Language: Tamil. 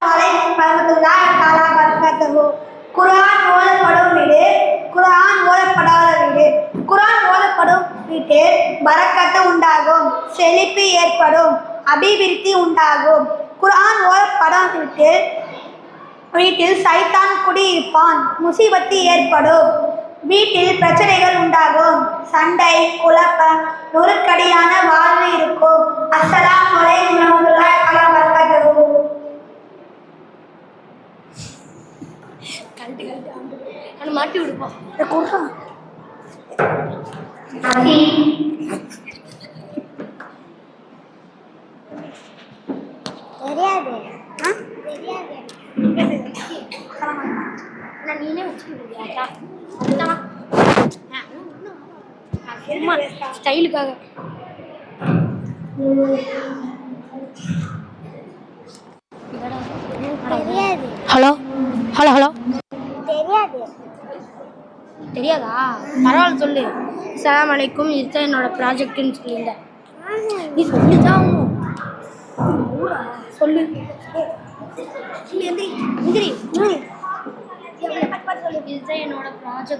வரமத்துல்லாஹி குர்ஆன் ஓதப்படும் வீடு. குர்ஆன் ஓதப்படாத வீடு. குர்ஆன் ஓதப்படும் வீட்டில் பரக்கத்து உண்டாகும். செழிப்பு ஏற்படும். அபிவிருத்தி உண்டாகும். குர்ஆன் ஓதப்படும் வீட்டில் வீட்டில் சைத்தான் குடியிருப்பான். முசீபத்து ஏற்படும். வீட்டில் பிரச்சனைகள் உண்டாகும். சண்டை குழப்பம் நொறுக்கடியான வாழ்வு கழட்டு கழட்டு அவனை மாட்டி விடுப்போம். இதை கொடுறோம் தெரியாது ஆ? தெரியாது நான் நீனே வச்சுக்கிறியாட்டா அதுதான் சும்மா ஸ்டைலுக்காக. தெரியாது ஹலோ. Hello hello. தெரியாதா? பரவாயில்ல சொல்லு. சலாம் அலைக்கும் இதுதான் என்னோட ப்ராஜெக்ட்னு சொல்லியிருந்தேன் நீ சொல்லிதான் சொல்லு. இதுதான் என்னோட ப்ராஜெக்ட்.